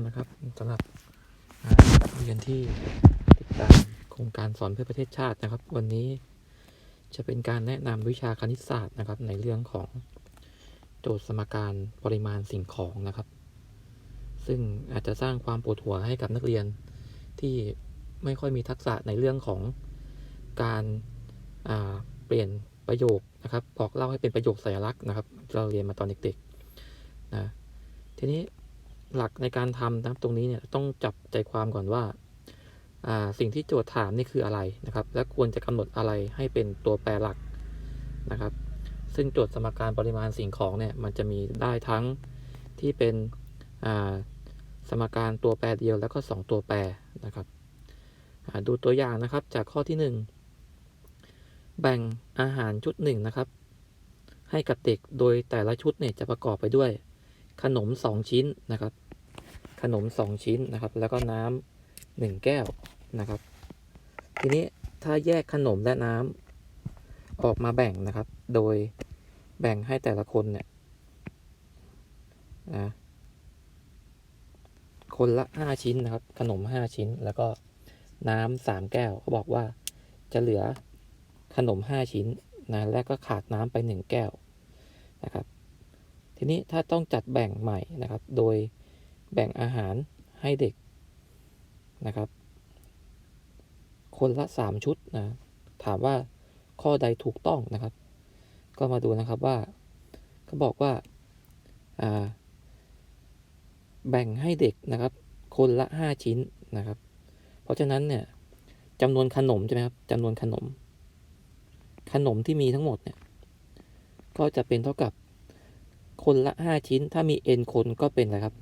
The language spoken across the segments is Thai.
นะครับสำหรับนักเรียนที่ติดตามโครงการสอนเพื่อประเทศชาตินะครับ วันนี้จะเป็นการแนะนำวิชาคณิตศาสตร์นะครับ ในเรื่องของโจทย์สมการปริมาณสิ่งของนะครับ ซึ่งอาจจะสร้างความปวดหัวให้กับนักเรียนที่ไม่ค่อยมีทักษะในเรื่องของการาเปลี่ยนประโยคนะครับบอกเล่าให้เป็นประโยคสัญลักษณ์นะครับ เราเรียนมาตอนเด็กๆนะทีนี้ หลักในการทำนะครับตรงนี้เนี่ยต้องจับใจความก่อนว่า สิ่งที่โจทย์ถามนี่คืออะไรนะครับ และควรจะกำหนดอะไรให้เป็นตัวแปรหลักนะครับ ซึ่งโจทย์สมการปริมาณสิ่งของเนี่ยมันจะมีได้ทั้งที่เป็นสมการตัวแปรเดียวแล้วก็ 2 ตัวแปรนะครับดูตัวอย่างนะครับจากข้อที่ 1 แบ่งอาหารชุดหนึ่งนะครับให้กับเด็กโดยแต่ละชุดเนี่ยจะประกอบไปด้วยขนม 2 ชิ้นนะครับ ขนม 2 ชิ้นนะครับ แล้วก็น้ำหนึ่งแก้วนะครับ ทีนี้ถ้าแยกขนมและน้ำออกมาแบ่งนะครับ โดยแบ่งให้แต่ละคนเนี่ยนะคนละ 5 ชิ้นนะครับ ขนม 5 ชิ้น แล้วก็น้ำสามแก้วเขาบอกว่าจะเหลือขนม 5 ชิ้นนะและก็ขาดน้ำไป 1 แก้วนะครับ ทีนี้ถ้าต้องจัดแบ่งใหม่นะครับ โดย แบ่งอาหารให้เด็กนะครับ คนละสามชุดนะถามว่าข้อใดถูกต้องนะครับ ก็มาดูนะครับว่าเขาบอกว่าาแบ่งให้เด็กนะครับ คนละห้าชิ้นนะครับ เพราะฉะนั้นเนี่ยจำนวนขนมใช่ไหมครับจำนวนขนม ขนมที่มีทั้งหมดเนี่ยก็จะเป็นเท่ากับคนละ 5 ชิ้น ถ้ามี n คนก็เป็นอะไรครับ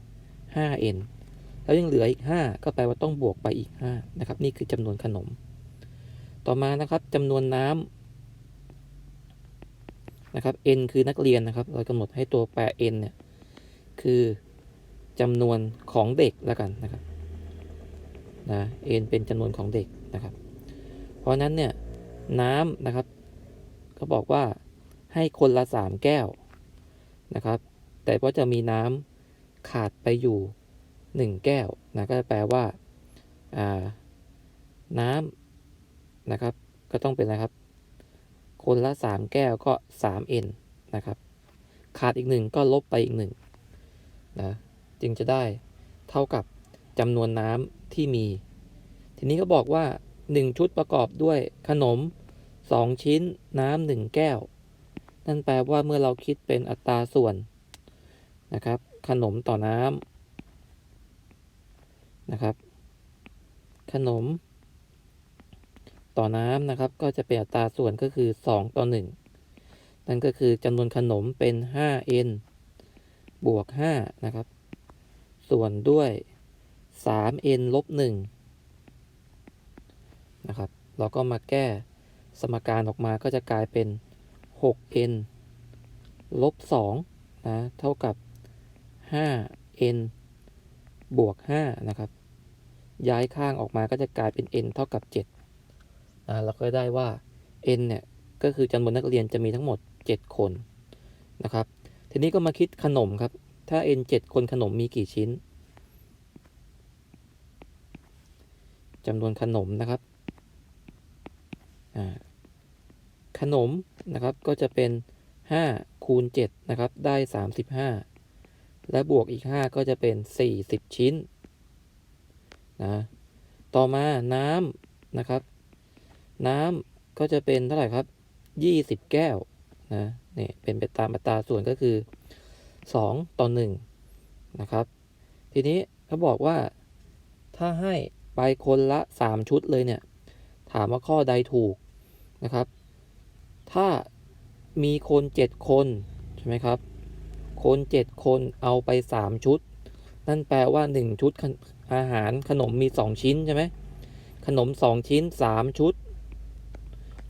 5n แล้วยังเหลืออีก 5 ก็แปลว่าต้องบวกไปอีก 5 นะครับ นี่คือจำนวนขนม ต่อมานะครับจำนวนน้ำนะครับ n คือนักเรียนนะครับ เรากำหนดให้ตัวแปร n เนี่ยคือจำนวนของเด็กแล้วกันนะครับนะ n เป็นจำนวนของเด็กนะครับ เพราะฉะนั้นเนี่ยน้ำนะครับ ก็บอกว่าให้คนละ 3 แก้วนะครับ แต่ว่าจะมีน้ำ ขาดไปอยู่หนึ่งแก้วนะก็แปลว่าน้ำนะครับ ก็ต้องเป็นอะครับ คนละสามแก้วก็สามเอ็นนะครับ ขาดอีกหนึ่งก็ลบไปอีกหนึ่งนะจึงจะได้เท่ากับจำนวนน้ำที่มี ทีนี้ก็บอกว่าหนึ่งชุดประกอบด้วยขนมสองชิ้นน้ำหนึ่งแก้ว นั่นแปลว่าเมื่อเราคิดเป็นอัตราส่วนนะครับ ขนมต่อน้ำนะครับ ขนม ต่อน้ำนะครับ ก็จะเป็นอัตราส่วนก็คือ 2 ต่อ 1 นั่นก็คือจำนวนขนมเป็น 5n บวก 5 นะครับ ส่วนด้วย 3n ลบ1นะครับ เราก็มาแก้สมการออกมาก็จะกลายเป็น 6n ลบ2นะ เท่ากับ 5n บวก 5 นะครับ ย้ายข้างออกมาก็จะกลายเป็น n เท่ากับ7นะเราก็ได้ว่า n เนี่ย ก็คือจำนวนนักเรียนจะมีทั้งหมด 7 คนนะครับ ทีนี้ก็มาคิดขนมครับ ถ้า n 7 คนขนมมีกี่ชิ้นจำนวนขนมนะครับขนมนะครับก็จะเป็น 5 คูณ7นะครับ ได้ 35 และบวกอีก 5 ก็จะเป็น 40 ชิ้นนะต่อมาน้ำนะครับ น้ำก็จะเป็นเท่าไหร่ครับ 20 แก้วนะนี่เป็นไปตามอัตราส่วนก็คือ 2 ต่อ1นะครับ ทีนี้เขาบอกว่าถ้าให้ไปคนละ 3 ชุดเลยเนี่ย ถามว่าข้อใดถูกนะครับ ถ้ามีคนเจ็ดคน ใช่ไหมครับ คนเจ็ดคนเอาไปสามชุด นั่นแปลว่าหนึ่งชุดอาหารขนมมีสองชิ้นใช่ไหมขนมสองชิ้นสามชุด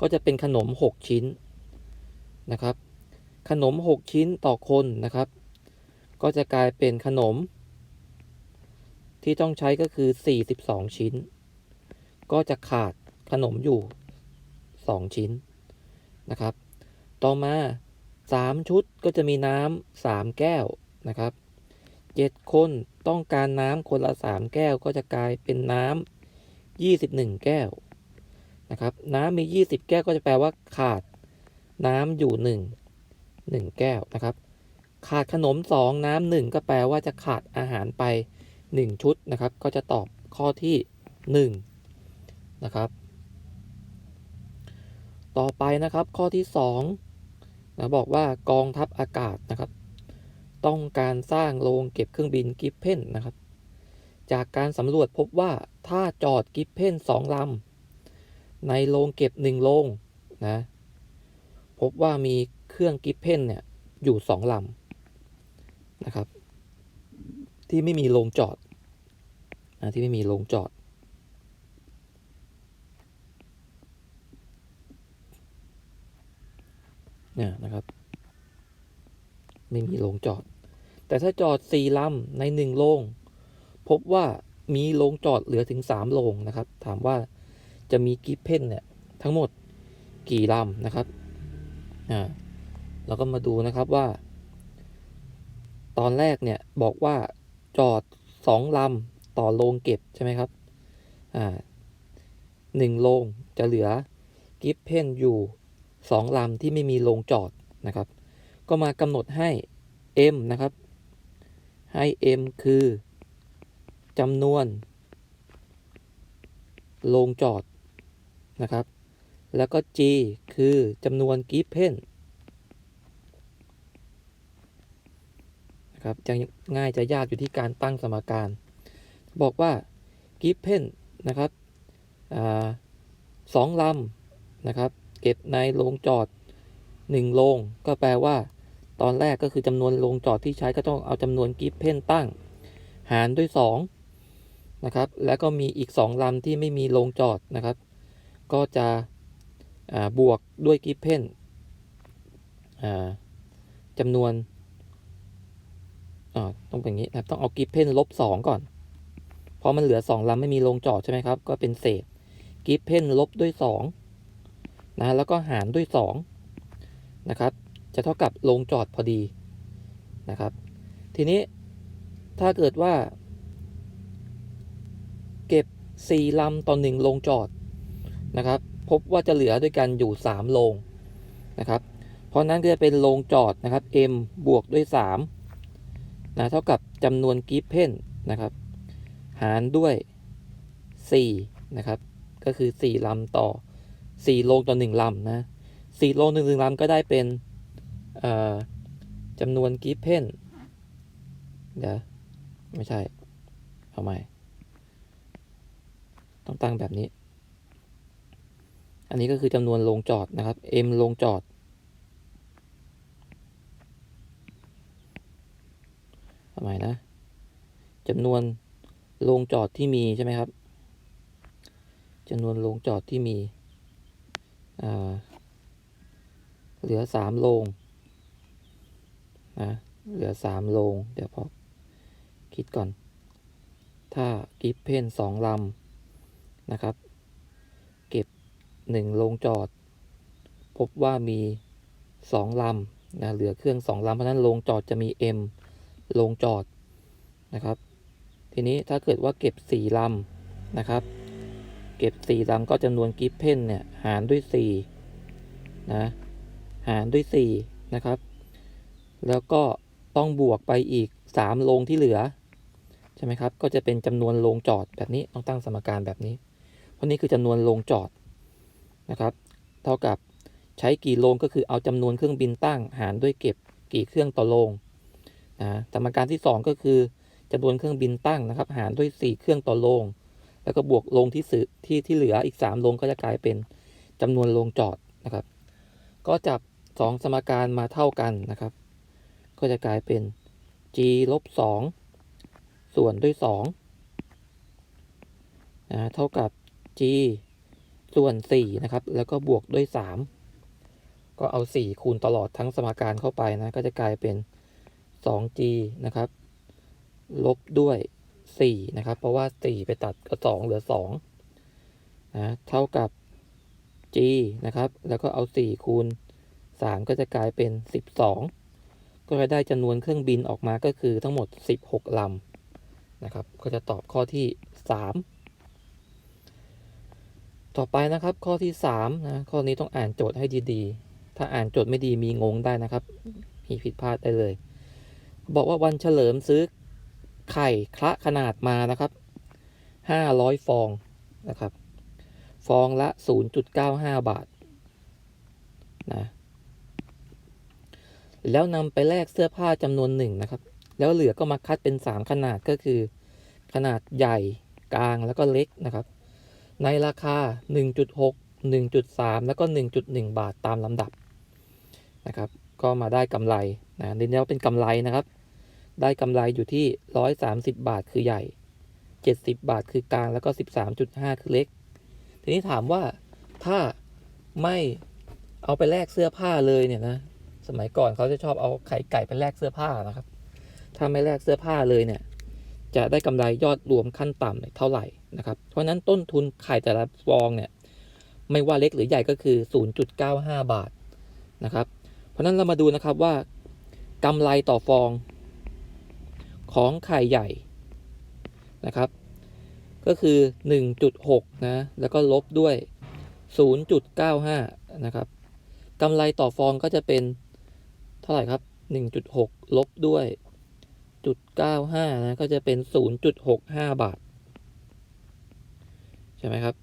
ก็จะเป็นขนมหกชิ้นนะครับ ขนมหกชิ้นต่อคนนะครับ ก็จะกลายเป็นขนม ที่ต้องใช้ก็คือสี่สิบสองชิ้น ก็จะขาดขนมอยู่สองชิ้นนะครับ ต่อมา 3 ชุดก็จะมีน้ำ3แก้วนะครับเจ็ดคนต้องการน้ำคนละสามแก้วก็จะกลายเป็นน้ำยี่สิบหนึ่งแก้วนะครับน้ำมียี่สิบแก้วก็จะแปลว่าขาดน้ำอยู่หนึ่งหนึ่งแก้วนะครับ ขาดขนมสองน้ำหนึ่งก็แปลว่าจะขาดอาหารไปหนึ่งชุดนะครับ ก็จะตอบข้อที่หนึ่งนะครับ ต่อไปนะครับข้อที่สอง นะบอกว่ากองทัพอากาศนะครับ ต้องการสร้างโรงเก็บเครื่องบินกิฟเพนนะครับ จากการสำรวจพบว่าถ้าจอดกิฟเพนสองลำในโรงเก็บหนึ่งโรงนะพบว่ามีเครื่องกิฟเพนเนี่ยอยู่สองลำนะครับ ที่ไม่มีโรงจอดนะที่ไม่มีโรงจอด เนี่ยนะครับ ไม่มีโรงจอด แต่ถ้าจอดสี่ลำในหนึ่งโรงพบว่ามีโรงจอดเหลือถึงสามโรงนะครับ ถามว่าจะมีกิฟเพนเนี่ยทั้งหมดกี่ลำนะครับอ่าเราก็มาดูนะครับว่า ตอนแรกเนี่ยบอกว่าจอดสองลำต่อโรงเก็บใช่ไหมครับอ่าหนึ่งโรงจะเหลือกิฟเพนอยู่ สองลำที่ไม่มีโรงจอดนะครับ ก็มากำหนดให้ m นะครับ ให้ m คือจำนวนโรงจอดนะครับ แล้วก็ g คือจำนวนกิฟเพนนะครับจะง่ายจะยากอยู่ที่การตั้งสมการ บอกว่ากิฟเพนนะครับอสองลำนะครับ เก็บในโรงจอดหนึ่งโรงก็แปลว่า ตอนแรกก็คือจำนวนโรงจอดที่ใช้ก็ต้องเอาจำนวนกิฟเพนตั้ง หารด้วย2นะครับ แล้วก็มีอีก 2ลำที่ไม่มีโรงจอดนะครับ ก็จะบวกด้วยกิฟเพนจำนวนต้องเป็นอย่างนี้นะต้องเอากิฟเพนลบ2ก่อน เพราะมันเหลือ 2ลำไม่มีโรงจอดใช่ไหมครับ ก็เป็นเศษกิฟเพนลบด้วย 2 นะแล้วก็หารด้วย2นะครับจะเท่ากับลงจอดพอดีนะครับ ทีนี้ถ้าเกิดว่า เก็บ 4ลำต่อ1ลงจอดนะครับ พบว่าจะเหลือด้วยกันอยู่3โรงนะครับ เพราะนั้นก็จะเป็นโรงจอดนะครับ m บวกด้วย3นะเท่ากับจำนวนกิฟเพนนะครับ หารด้วย4นะครับ ก็คือ 4ลำต่อ 4โรงต่อ1ลำนะ4โรงหนึ่งหนึ่งลำก็ได้เป็นจำนวนกิฟเพนเดี๋ยวไม่ใช่เอาใหม่ ต้องตั้งแบบนี้ อันนี้ก็คือจำนวนโรงจอดนะครับ m โรงจอด เอาใหม่นะจำนวนโรงจอดที่มีใช่ไหมครับจำนวนโรงจอดที่มี เหลือสามโรงนะเหลือสามโรงเดี๋ยวพอคิดก่อน ถ้ากิฟเพนสองลำนะครับ เก็บหนึ่งโรงจอด พบว่ามีสองลำนะเหลือเครื่องสองลำเพราะนั้นโรงจอดจะมี M โรงจอดนะครับ ทีนี้ถ้าเกิดว่าเก็บสี่ลำนะครับ เก็บสี่ลำก็จำนวนกิฟเพนเนี่ยหารด้วยสี่นะหารด้วย4นะครับ แล้วก็ต้องบวกไปอีก3โรงที่เหลือ ใช่ไหมครับ ก็จะเป็นจำนวนโรงจอดแบบนี้ต้องตั้งสมการแบบนี้ เพราะนี้คือจำนวนโรงจอดนะครับ เท่ากับใช้กี่โรงก็คือเอาจำนวนเครื่องบินตั้งหารด้วยเก็บกี่เครื่องต่อโรงนะสมการที่ 2 ก็คือจำนวนเครื่องบินตั้งนะครับ หารด้วย 4 เครื่องต่อโรง แล้วก็บวกโรงที่สื่อที่ที่เหลืออีก3โรงก็จะกลายเป็นจำนวนโรงจอดนะครับ ก็จับสองสมการมาเท่ากันนะครับ ก็จะกลายเป็น g ลบ2ส่วนด้วย2นะเท่ากับ g ส่วน4นะครับ แล้วก็บวกด้วย 3 ก็เอา 4 คูณตลอดทั้งสมการเข้าไปนะ ก็จะกลายเป็น 2g นะครับ ลบด้วย 4นะครับ เพราะว่า 4 ไปตัดกับ2เหลือ2นะเท่ากับ g นะครับ แล้วก็เอา 4 คูณ 3 ก็จะกลายเป็น 12กก็จะได้จำนวนเครื่องบินออกมาก็คือทั้งหมด 16ลำนะครับ ก็จะตอบข้อที่ 3 ต่อไปนะครับ ข้อที่3นะข้อนี้ต้องอ่านโจทย์ให้ดีๆ ถ้าอ่านโจทย์ไม่ดีมีงงได้นะครับ มีผิดพลาดได้เลย บอกว่าวันเฉลิมซื้อ ไข่คละขนาดมานะครับ500ฟองนะครับ ฟองละ0.95บาทนะแล้วนำไปแลกเสื้อผ้าจำนวนหนึ่งนะครับ แล้วเหลือก็มาคัดเป็น3ขนาดก็คือ ขนาดใหญ่กลางแล้วก็เล็กนะครับ ในราคา 1.6 1.3 แล้วก็ 1.1 บาทตามลำดับนะครับ ก็มาได้กำไรนะเรียนว่าเป็นกำไรนะครับ ได้กำไรอยู่ที่ 130 บาทคือใหญ่ 70 บาทคือกลางแล้วก็ 13.5 คือเล็ก ทีนี้ถามว่าถ้าไม่เอาไปแลกเสื้อผ้าเลยเนี่ยนะ สมัยก่อนเขาจะชอบเอาไข่ไก่ไปแลกเสื้อผ้านะครับ ถ้าไม่แลกเสื้อผ้าเลยเนี่ย จะได้กำไรยอดรวมขั้นต่ำเท่าไหร่นะครับ เพราะนั้นต้นทุนไข่แต่ละฟองเนี่ย ไม่ว่าเล็กหรือใหญ่ก็คือ 0.95 บาทนะครับ เพราะฉะนั้นเรามาดูนะครับว่ากำไรต่อฟอง ของไข่ใหญ่นะครับ ก็คือ 1.6 นะ แล้วก็ลบด้วย 0.95 นะครับกำไรต่อฟองก็จะเป็นเท่าไหร่ครับ 1.6 ลบด้วยจุด95 นะ ก็จะเป็น 0.65 บาท ใช่ไหมครับ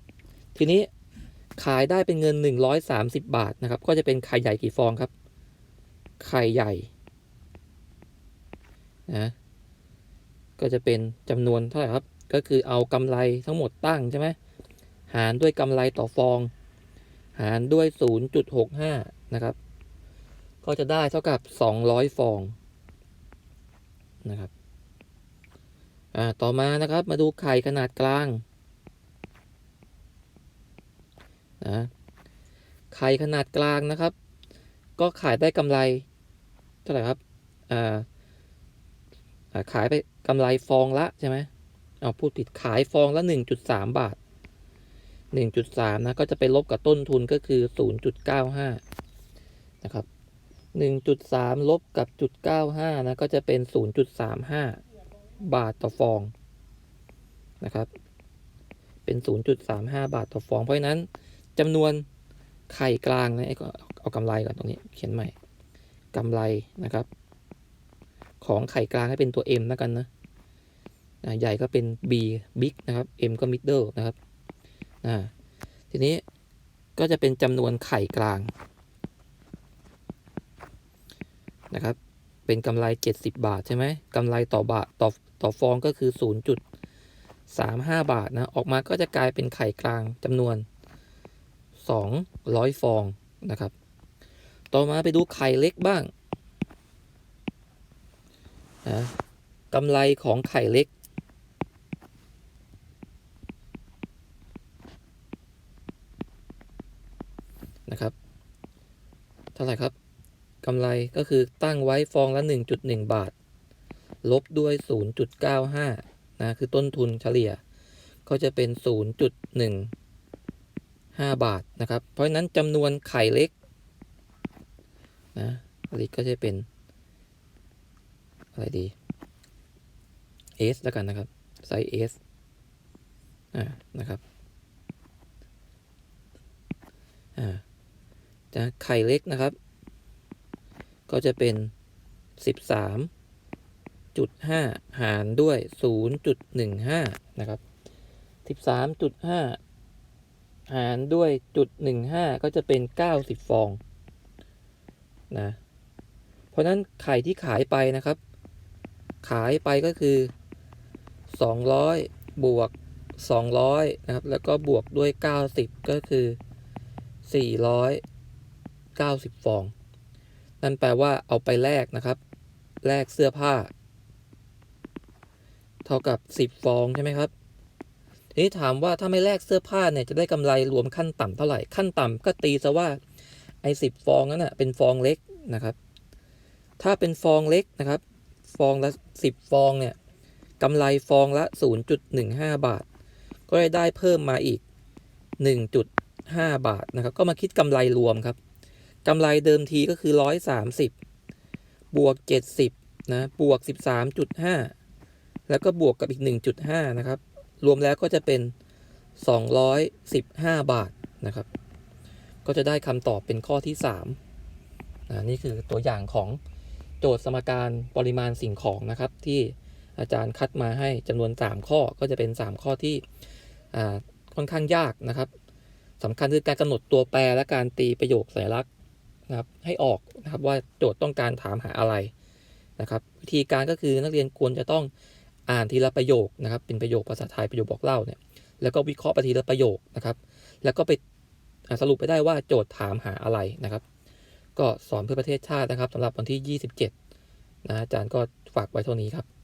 ทีนี้ขายได้เป็นเงิน 130 บาทนะครับ ก็จะเป็นไข่ใหญ่กี่ฟองครับ ไข่ใหญ่นะ ก็จะเป็นจำนวนเท่าไหร่ครับ ก็คือเอากำไรทั้งหมดตั้งใช่ไหมหารด้วยกำไรต่อฟอง หารด้วย 0.65 นะครับ ก็จะได้เท่ากับ 200 ฟองนะครับอ่าต่อมานะครับมาดูไข่ขนาดกลางนะไข่ขนาดกลางนะครับ ก็ขายได้กำไรเท่าไหร่ครับอ่าขายไป กำไรฟองละใช่ไหมเอาพูดผิดขายฟองละ 1.3 บาท 1.3 นะ ก็จะไปลบกับต้นทุนก็คือ 0.95 นะครับ 1.3 ลบกับจุด95 นะ ก็จะเป็น 0.35 บาทต่อฟองนะครับ เป็น 0.35 บาทต่อฟอง เพราะนั้นจำนวนไข่กลางนะไอ้ก็เอากำไรก่อนตรงนี้เขียนใหม่กำไรนะครับ ของไข่กลางให้เป็นตัว M แล้วกันนะ ใหญ่ก็เป็น B big นะครับ M ก็ middle นะครับทีนี้ก็จะเป็นจำนวนไข่กลางนะครับ เป็นกำไร 70 บาทใช่ไหมกำไรต่อบาทต่อต่อฟองก็คือ 0.35 บาทนะ ออกมาก็จะกลายเป็นไข่กลางจำนวน 200 ฟองนะครับ ต่อมาไปดูไข่เล็กบ้างนะกำไรของไข่เล็ก นะครับ เท่าไหร่ครับกำไรก็คือตั้งไว้ฟองละ 1.1 บาท ลบด้วย 0.95 นะ คือต้นทุนเฉลี่ย ก็จะเป็น 0.15 บาทนะครับ เพราะนั้นจำนวนไข่เล็กนะอันนี้ก็จะเป็น อะไรดี S แล้วกันนะครับ ไซส์ S อ่า นะครับ อ่า จะไข่เล็กนะครับ ก็จะเป็น 13.5 หารด้วย 0.15 นะครับ 13.5 หารด้วยจุด15 ก็จะเป็น 90 ฟองนะเพราะนั้นไข่ที่ขายไปนะครับ ขายไปก็คือ 200 บวก 200 นะครับ แล้วก็บวกด้วย 90 ก็คือ 90 ฟอง นั่นแปลว่าเอาไปแลกนะครับ แลกเสื้อผ้า เท่ากับ 10 ฟองใช่ไหมครับ ทีนี้ถามว่าถ้าไม่แลกเสื้อผ้าเนี่ยจะได้กำไรรวมขั้นต่ำเท่าไหร่ ขั้นต่ำก็ตีซะว่าไอ้สิฟองนั้นนะเป็นฟองเล็กนะครับ ถ้าเป็นฟองเล็กนะครับ ฟองละ10 ฟองเนี่ยกำไรฟองละ 0.15 บาท ก็ได้เพิ่มมาอีก 1.5 บาทนะครับ ก็มาคิดกำไรรวมครับ กำไรเดิมทีก็คือ 130 บวกเจ็ดสิบนะ บวกสิบสามจุดห้าแล้วก็บวกกับอีกหนึ่งจุดห้านะครับ รวมแล้วก็จะเป็นสองร้อยสิบห้าบาทนะครับ ก็จะได้คำตอบเป็นข้อที่สามนะนี่คือตัวอย่างของโจทย์สมการปริมาณสิ่งของนะครับ ที่อาจารย์คัดมาให้จำนวน 3 ข้อก็จะเป็น 3 ข้อที่ค่อนข้างยากนะครับสำคัญคือการกำหนดตัวแปรและการตีประโยคสัญลักษณ นะครับให้ออกนะครับว่าโจทย์ต้องการถามหาอะไรนะครับ วิธีการก็คือนักเรียนควรจะต้องอ่านทีละประโยคนะครับ เป็นประโยคภาษาไทยประโยคบอกเล่าเนี่ยแล้วก็วิเคราะห์ไปทีละประโยคนะครับ แล้วก็ไปสรุปไปได้ว่าโจทย์ถามหาอะไรนะครับ ก็สอนเพื่อประเทศชาตินะครับสำหรับวันที่ 27นะอาจารย์ก็ฝากไว้เท่านี้ครับ